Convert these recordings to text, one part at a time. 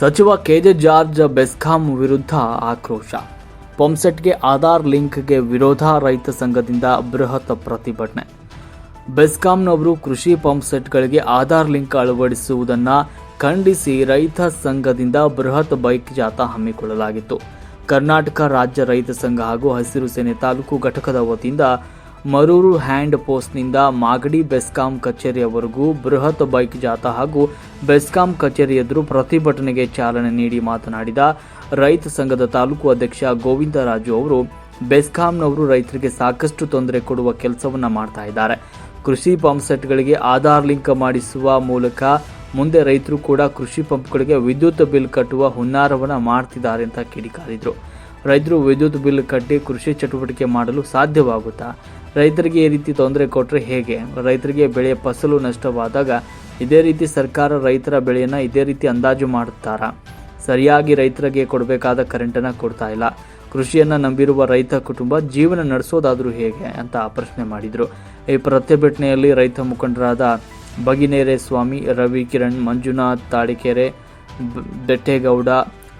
ಸಚಿವ K J George BESCOM ವಿರುದ್ಧ ಆಕ್ರೋಶ. ಪಂಪ್ಸೆಟ್ಗೆ ಆಧಾರ್ ಲಿಂಕ್ಗೆ ವಿರೋಧ ರೈತ ಸಂಘದಿಂದ ಬೃಹತ್ ಪ್ರತಿಭಟನೆ. ಬೆಸ್ಕಾಂನವರು ಕೃಷಿ ಪಂಪ್ಸೆಟ್ಗಳಿಗೆ ಆಧಾರ್ ಲಿಂಕ್ ಅಳವಡಿಸುವುದನ್ನು ಖಂಡಿಸಿ ರೈತ ಸಂಘದಿಂದ ಬೃಹತ್ ಬೈಕ್ ಜಾಥಾ ಹಮ್ಮಿಕೊಳ್ಳಲಾಗಿತ್ತು. ಕರ್ನಾಟಕ ರಾಜ್ಯ ರೈತ ಸಂಘ ಹಾಗೂ ಹಸಿರು ಸೇನೆ ತಾಲೂಕು ಘಟಕದ ವತಿಯಿಂದ ಮರೂರು ಹ್ಯಾಂಡ್ ಪೋಸ್ಟ್ನಿಂದ ಮಾಗಡಿ ಬೆಸ್ಕಾಂ ಕಚೇರಿಯವರೆಗೂ ಬೃಹತ್ ಬೈಕ್ ಜಾಥಾ ಹಾಗೂ ಬೆಸ್ಕಾಂ ಕಚೇರಿ ಎದುರು ಪ್ರತಿಭಟನೆಗೆ ಚಾಲನೆ ನೀಡಿ ಮಾತನಾಡಿದ ರೈತ ಸಂಘದ ತಾಲೂಕು ಅಧ್ಯಕ್ಷ ಗೋವಿಂದರಾಜು ಅವರು, ಬೆಸ್ಕಾಂನವರು ರೈತರಿಗೆ ಸಾಕಷ್ಟು ತೊಂದರೆ ಕೊಡುವ ಕೆಲಸವನ್ನು ಮಾಡ್ತಾ ಇದ್ದಾರೆ. ಕೃಷಿ ಪಂಪ್ ಸೆಟ್ಗಳಿಗೆ ಆಧಾರ್ ಲಿಂಕ್ ಮಾಡಿಸುವ ಮೂಲಕ ಮುಂದೆ ರೈತರು ಕೂಡ ಕೃಷಿ ಪಂಪ್ಗಳಿಗೆ ವಿದ್ಯುತ್ ಬಿಲ್ ಕಟ್ಟುವ ಹುನ್ನಾರವನ್ನು ಮಾಡ್ತಿದ್ದಾರೆ ಅಂತ ಕಿಡಿಕಾರಿದರು. ರೈತರು ವಿದ್ಯುತ್ ಬಿಲ್ ಕಟ್ಟಿ ಕೃಷಿ ಚಟುವಟಿಕೆ ಮಾಡಲು ಸಾಧ್ಯವಾಗುತ್ತಾ? ರೈತರಿಗೆ ಈ ರೀತಿ ತೊಂದರೆ ಕೊಟ್ಟರೆ ಹೇಗೆ? ರೈತರಿಗೆ ಬೆಳೆಯ ಫಸಲು ನಷ್ಟವಾದಾಗ ಇದೇ ರೀತಿ ಸರ್ಕಾರ ರೈತರ ಬೆಳೆಯನ್ನು ಇದೇ ರೀತಿ ಅಂದಾಜು ಮಾಡುತ್ತಾರಾ ಸರಿಯಾಗಿ ರೈತರಿಗೆ ಕೊಡಬೇಕಾದ ಕರೆಂಟನ್ನು ಕೊಡ್ತಾ ಇಲ್ಲ. ಕೃಷಿಯನ್ನು ನಂಬಿರುವ ರೈತ ಕುಟುಂಬ ಜೀವನ ನಡೆಸೋದಾದರೂ ಹೇಗೆ ಅಂತ ಪ್ರಶ್ನೆ ಮಾಡಿದರು. ಈ ಪ್ರತಿಭಟನೆಯಲ್ಲಿ ರೈತ ಮುಖಂಡರಾದ ಬಗಿನೇರೆ ಸ್ವಾಮಿ, ರವಿ ಕಿರಣ್, ಮಂಜುನಾಥ್ ತಾಳಿಕೆರೆ ಬೆಟ್ಟೇಗೌಡ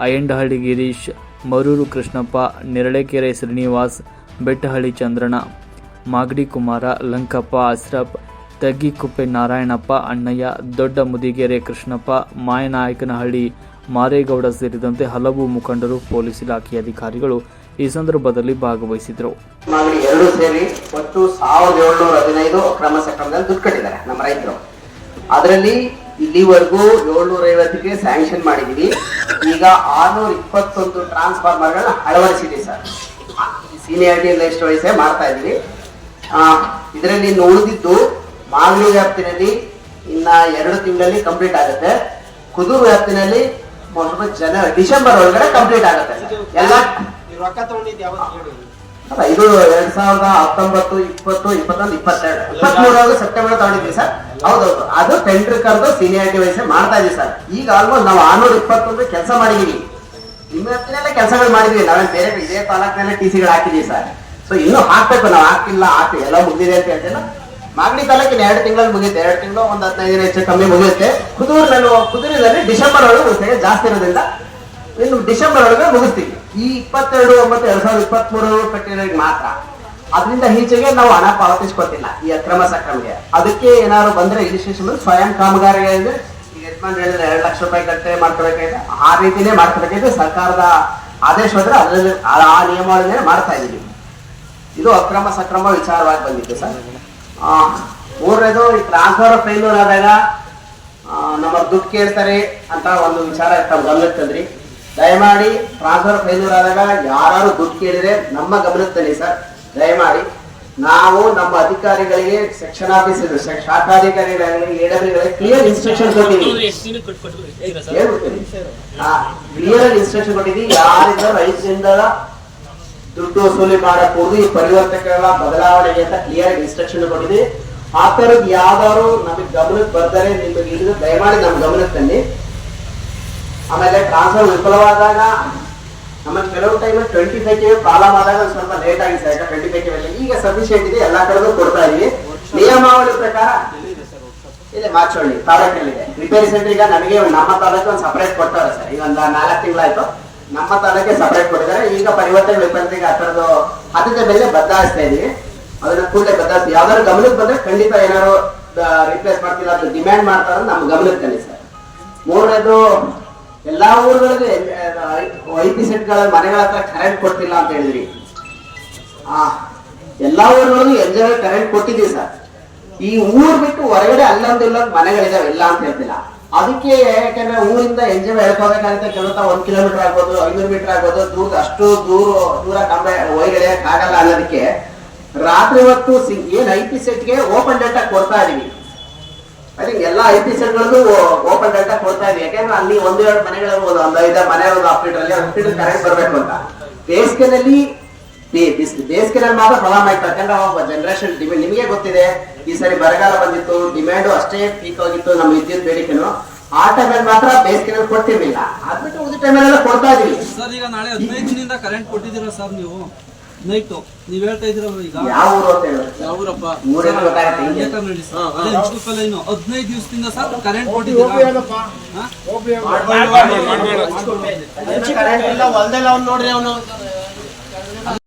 ಅಯ್ಯಂಡಹಳ್ಳಿ ಗಿರೀಶ್, ಮರೂರು ಕೃಷ್ಣಪ್ಪ, ನೆರಳೆಕೆರೆ ಶ್ರೀನಿವಾಸ್, ಬೆಟ್ಟಹಳ್ಳಿ ಚಂದ್ರಣ್ಣ ಮಾಗಡಿ ಕುಮಾರ, ಲಂಕಪ್ಪ ಅಸ್ರಫ್ ತಗ್ಗಿಕುಪ್ಪೆ ನಾರಾಯಣಪ್ಪ, ಅಣ್ಣಯ್ಯ, ದೊಡ್ಡ ಮುದಿಗೆರೆ ಕೃಷ್ಣಪ್ಪ, ಮಾಯನಾಯಕನಹಳ್ಳಿ, ಮಾರೇಗೌಡ ಸೇರಿದಂತೆ ಹಲವು ಮುಖಂಡರು ಪೊಲೀಸ್ ಇಲಾಖೆಯ ಅಧಿಕಾರಿಗಳು ಈ ಸಂದರ್ಭದಲ್ಲಿ ಭಾಗವಹಿಸಿದರು ಎರಡು ಸೇರಿ ಒಟ್ಟು ಸಾವಿರದ ಏಳ್ನೂರ ಹದಿನೈದು ಅಕ್ರಮ ಸಕ್ರಮದಲ್ಲಿ ದುಡ್ಡು ಕಟ್ಟಿದ್ದಾರೆ ನಮ್ಮ ರೈತರು. ಅದರಲ್ಲಿ ಇಲ್ಲಿವರೆಗೂ ಏಳ್ನೂರ ಐವತ್ತಕ್ಕೆ ಸ್ಯಾಂಕ್ಷನ್ ಮಾಡಿದೀವಿ. ಈಗ ಆರ್ನೂರ ಇಪ್ಪತ್ತೊಂದು ಟ್ರಾನ್ಸ್ಫಾರ್ಮರ್ಗಳನ್ನ ಅಳವಡಿಸಿದ್ದೀವಿ ಸರ್. ಸೀನಿಯಾರಿಟಿ ಎಷ್ಟು ವಯಸ್ಸೇ ಮಾಡ್ತಾ ಇದ್ದೀವಿ. ಇದರಲ್ಲಿ ಇನ್ನು ಉಳಿದಿದ್ದು ಮಾಗಡಿ ವ್ಯಾಪ್ತಿನಲ್ಲಿ ಇನ್ನ ಎರಡು ತಿಂಗಳಲ್ಲಿ ಕಂಪ್ಲೀಟ್ ಆಗುತ್ತೆ. ಕುದು ವ್ಯಾಪ್ತಿನಲ್ಲಿ most ಜನ ಡಿಸೆಂಬರ್ ಒಳಗಡೆ ಕಂಪ್ಲೀಟ್ ಆಗುತ್ತೆ. ಎಲ್ಲ ಅಲ್ಲ, ಇದು ಎರಡ್ ಸಾವಿರದ ಹತ್ತೊಂಬತ್ತು ಇಪ್ಪತ್ತು ಇಪ್ಪತ್ತೊಂದು ಇಪ್ಪತ್ತೆರಡು. ಸೆಪ್ಟೆಂಬರ್ ತಗೊಂಡಿದ್ವಿ ಸರ್. ಹೌದೌದು. ಅದು ಟೆಂಡರ್ ಕರೆದು ಸೀನಿಯಾರಿಟಿ ವಯಸ್ಸೇ ಮಾಡ್ತಾ ಇದೀವಿ ಸರ್. ಈಗ ಆಲ್ಮೋಸ್ಟ್ ನಾವು ಆರ್ನೂರ ಇಪ್ಪತ್ತೊಂದು ಕೆಲಸ ಮಾಡಿದೀವಿ ನಿಮ್ಮ ಹೊತ್ತಿನಲ್ಲೇ ಕೆಲಸಗಳು ಮಾಡಿದ್ವಿ ನಾವೇನು ಬೇರೆ ಇದೇ ತಾಲೂಕಿನಲ್ಲೇ ಟಿ ಸಿಗಳು ಹಾಕಿದೀವಿ ಸರ್. ಸೊ ಇನ್ನೂ ಹಾಕ್ಬೇಕು ನಾವು ಹಾಕಿಲ್ಲ ಹಾಕಿ ಎಲ್ಲ ಮುಗಿದಿದೆ ಅಂತ ಹೇಳ್ತೇನೆ. ಮಾಗಡಿ ತಾಲೂಕಿನ ಎರಡು ತಿಂಗಳಲ್ಲಿ ಮುಗಿಯುತ್ತೆ. ಎರಡು ತಿಂಗಳು ಒಂದು ಹದಿನೈದು ದಿನ ಹೆಚ್ಚು ಕಮ್ಮಿ ಮುಗಿಯುತ್ತೆ. ನಾನು ಕುದೂರಿನಲ್ಲಿ ಡಿಸೆಂಬರ್ ಒಳಗೆ ಮುಗಿಸ್ತೇನೆ ಜಾಸ್ತಿ ಇರೋದ್ರಿಂದ ಇನ್ನು ಡಿಸೆಂಬರ್ ಒಳಗೆ ಮುಗಿಸ್ತೀವಿ. ಈ ಇಪ್ಪತ್ತೆರಡು, ಒಂಬತ್ತು, ಎರಡ್ ಸಾವಿರದ ಇಪ್ಪತ್ತ್ ಮೂರು ಕಟ್ಟಿರೋರಿಗೆ ಮಾತ್ರ. ಅದರಿಂದ ಈಚೆಗೆ ನಾವು ಹಣ ಪಾವತಿಸ್ಕೊತಿಲ್ಲ ಈ ಅಕ್ರಮ ಸಕ್ರಮಗೆ. ಅದಕ್ಕೆ ಏನಾದ್ರು ಬಂದ್ರೆ ರಿಜಿಸ್ಟ್ರೇಷನ್ ಸ್ವಯಂ ಕಾಮಗಾರಿಗಳಿಂದ ಈಗ ಯಜಮಾನ್ ಹೇಳಿದ್ರೆ ಎರಡು ಲಕ್ಷ ರೂಪಾಯಿ ಕಟ್ಟೆ ಮಾಡ್ಕೋಬೇಕಾಗಿದೆ ಆ ರೀತಿನೇ ಮಾಡ್ಕೋಬೇಕಾಗಿದೆ ಸರ್ಕಾರದ ಆದೇಶ ಹೋದ್ರೆ ಅದರಲ್ಲಿ ಆ ನಿಯಮಾವಳಿನೇ ಮಾಡ್ತಾ ಇದೀವಿ. ಇದು ಅಕ್ರಮ ಸಕ್ರಮ ವಿಚಾರವಾಗಿ ಬಂದಿತ್ತು ಸರ್. ಆ, ಮೂರನೇದು ಈ ಟ್ರಾನ್ಸ್ಫರ್ ಫೇಲ್ಯೂರ್ ಆದಾಗ ನಮ್ಮ ದುಡ್ಡು ಕೇಳ್ತಾರೆ ಅಂತ ಒಂದು ವಿಚಾರ ತಮ್ಮ ಗಮನಕ್ಕೆ ತಂದ್ರಿ. ದಯಮಾಡಿ ಟ್ರಾನ್ಸ್ಫರ್ ಫೇಲ್ಯೂರ್ ಆದಾಗ ಯಾರು ದುಡ್ಡು ಕೇಳಿದ್ರೆ ನಮ್ಮ ಗಮನಕ್ಕೆ ತನ್ನಿ ಸರ್. ದಯಮಾಡಿ ನಾವು ನಮ್ಮ ಅಧಿಕಾರಿಗಳಿಗೆ ಸೆಕ್ಷನ್ ಆಫೀಸರ್ ಶಾಖಾಧಿಕಾರಿಗಳಿಗೆ ಕ್ಲಿಯರ್ ಇನ್ಸ್ಟ್ರಕ್ಷನ್ ಕೊಟ್ಟಿದ್ದೀವಿ ಕ್ಲಿಯರ್ ಇನ್ಸ್ಟ್ರಕ್ಷನ್ ಕೊಟ್ಟಿದ್ದೀವಿ ಯಾರಿಂದ ರೈತರಿಂದ ದುಡ್ಡು ವಸೂಲಿ ಮಾಡಬಹುದು ಈ ಪರಿವರ್ತಕಗಳ ಬದಲಾವಣೆಗೆ ಅಂತ ಕ್ಲಿಯರ್ ಇನ್ಸ್ಟ್ರಕ್ಷನ್ ಕೊಟ್ಟಿದೆ ಆ ತರದ್ ಯಾವ್ದಾದ್ರು ನಮಗೆ ಗಮನಕ್ಕೆ ಬರ್ತಾರೆ ನಿಮಗೆ ಹಿಡಿದು ದಯಮಾಡಿ ನಮ್ಮ ಗಮನಕ್ಕೆ ತನ್ನಿ ಆಮೇಲೆ ಟ್ರಾನ್ಸ್ಫರ್ ವಿಫಲವಾದಾಗ ನಮಗೆ ಕೆಲವು time twenty five K problem ಆದಾಗ ಒಂದ್ ಸ್ವಲ್ಪ ಲೇಟ್ ಆಗಿದೆ ಸರ್ ಟ್ವೆಂಟಿ ಫೈವ್ ಕೆ ಈಗ ಸಫಿಶಿಯಂಟ್ ಇದೆ ಎಲ್ಲಾ ಕಡೆಗೂ ಕೊಡ್ತಾ ಇದೀವಿ ನಿಯಮಾವಳಿ ಪ್ರಕಾರ ಇದೆ ಮಾಚೋಳಿ ತಾಲೂಕಲ್ಲಿದೆ ರಿಪೇರಿ ಸೆಂಟರ್ ಈಗ ನಮಗೆ ನಮ್ಮ ತಾಲೂಕು ಒಂದು ಸಪರೇಟ್ ಕೊಡ್ತಾರೆ ಸರ್ ಈಗ ಒಂದು ನಾಲ್ಕು ತಿಂಗಳಾಯ್ತು ನಮ್ಮ ತಾಲೂಕಿಗೆ ಸಪರೇಟ್ ಕೊಟ್ಟಿದ್ದಾರೆ. ಈಗ ಪರಿವರ್ತನೆ ವಿಪರೀತಿಗೆ ಆ ಥರದ್ದು ಅದರ ಮೇಲೆ ಬದಲಾಯಿಸ್ತಾ ಇದೀವಿ. ಅದನ್ನ ಕೂಡಲೇ ಬದಲಾಯಿಸ್ತೀವಿ. ಯಾವ್ದಾದ್ರು ಗಮನಕ್ಕೆ ಬಂದ್ರೆ ಖಂಡಿತ ಏನಾದ್ರು ರಿಪ್ಲೇಸ್ ಮಾಡ್ತೀರಾ ಅದು ಡಿಮ್ಯಾಂಡ್ ಮಾಡ್ತಾರೆ ನಮ್ಮ ಗಮನಕ್ಕೆ ತನ್ನಿ ಸರ್. ಮೂರನೇದು, ಎಲ್ಲಾ ಊರುಗಳಿಗೆ ಐ ಪಿ ಸೆಟ್ಗಳ ಮನೆಗಳ ಹತ್ರ ಕರೆಂಟ್ ಕೊಡ್ತಿಲ್ಲ ಅಂತ ಹೇಳಿದ್ರಿ. ಆ, ಎಲ್ಲಾ ಊರುಗಳಿಗೂ ಎಂಜಾಯ್ ಕರೆಂಟ್ ಕೊಟ್ಟಿದ್ದೀವಿ ಸರ್. ಈ ಊರ್ ಬಿಟ್ಟು ಹೊರಗಡೆ ಅಲ್ಲೊಂದು ಇಲ್ಲೊಂದು ಮನೆಗಳಿದಾವೆ, ಇಲ್ಲ ಅಂತ ಹೇಳ್ತಿಲ್ಲ. ಅದಕ್ಕೆ ಯಾಕಂದ್ರೆ ಊರಿಂದ ಎಂಜಾಯ್ ಹೇಳ್ಕೋಬೇಕಾಗುತ್ತೆ ಕೆಲವು ಒಂದ್ ಕಿಲೋಮೀಟರ್ ಆಗ್ಬೋದು, ಐನೂರು ಮೀಟರ್ ಆಗ್ಬೋದು, ದೂರ ಅಷ್ಟು ದೂರ ದೂರ ಕಂಬ ಒಯ್ಗಡೆ ಆಗಲ್ಲ ಅನ್ನೋದಕ್ಕೆ ರಾತ್ರಿ ಹೊತ್ತು ಏನ್ ಐ ಪಿ ಸೆಟ್ಗೆ ಓಪನ್ ಡೇಟಾ ಕೊಡ್ತಾ ಇದೀವಿ. ಅದಕ್ಕೆ ಎಲ್ಲಾ ಐ ಪಿ ಸೆಟ್ಗಳಿಗೂ ಓಪನ್ ಡೇಟಾ ಕೊಡ್ತಾ ಇದೀವಿ. ಯಾಕಂದ್ರೆ ಅಲ್ಲಿ ಒಂದೆರಡು ಮನೆಗಳಿರ್ಬೋದು, ಒಂದು ಐದಾರು ಮನೆ ಒಂದು ಹಾಸ್ಪಿಟಲ್ ಅಲ್ಲಿ ಹಾಸ್ಪಿಟಲ್ ಕರೆಂಟ್ ಬರ್ಬೇಕು ಅಂತ. ಬೇಸಿಗೆನಲ್ಲಿ ಬೇಸಿಗೆನಲ್ಲಿ ಮಾತ್ರ ಪ್ರಾಬ್ಲಮ್ ಆಯ್ತು. ಯಾಕಂದ್ರೆ ಅವಾಗ ಜನರೇಷನ್ ಡಿಮ್ಯಾಂಡ್ ನಿಮಗೆ ಗೊತ್ತಿದೆ. ಈ ಸರಿ ಬರಗಾಲ ಬಂದಿತ್ತು ಡಿಮ್ಯಾಂಡ್ ಅಷ್ಟೇ ಪೀಕ್ ಆಗಿತ್ತು ನಮ್ಮ ವಿದ್ಯುತ್ ಬೇಡಿಕೆನು. ಆ ಟೈಮಲ್ಲಿ ಮಾತ್ರ ಬೇಸಿಗೆನಲ್ಲಿ ಕೊಡ್ತಿರ್ಲಿಲ್ಲ. ಅದ್ಬಿಟ್ಟು ಉಳಿದ ಟೈಮಲ್ಲೆಲ್ಲ ಕೊಡ್ತಾ ಇದೀವಿ ಸರ್ ಈಗ ನಾಳೆ ಹದಿನೈದು ದಿನದಿಂದ ಕರೆಂಟ್ ಕೊಟ್ಟಿದ್ದೀರಾ ಸರ್ ನೀವು? ನೈಟ್ ನೀವ್ ಹೇಳ್ತಾ ಇದ್ರಲ್ಲ ಈಗ? ಯಾವ ಊರು ಅಂತ ಹೇಳಿದ್ರೆ ಯಾವೂರಪ್ಪ ಸರ್ ಅದೇ ಲೈನು ಹದಿನೈದು ದಿವಸದಿಂದ ಸರ್ ಕರೆಂಟ್ ಕೊಟ್ಟಿದ್ದೀರಾ? ಹಾ? ಕರೆಂಟ್ ಇಲ್ಲ ಹೊಲ್ದೆಲ್ಲ ಅವ್ನು ನೋಡ್ರಿ ಅವನು.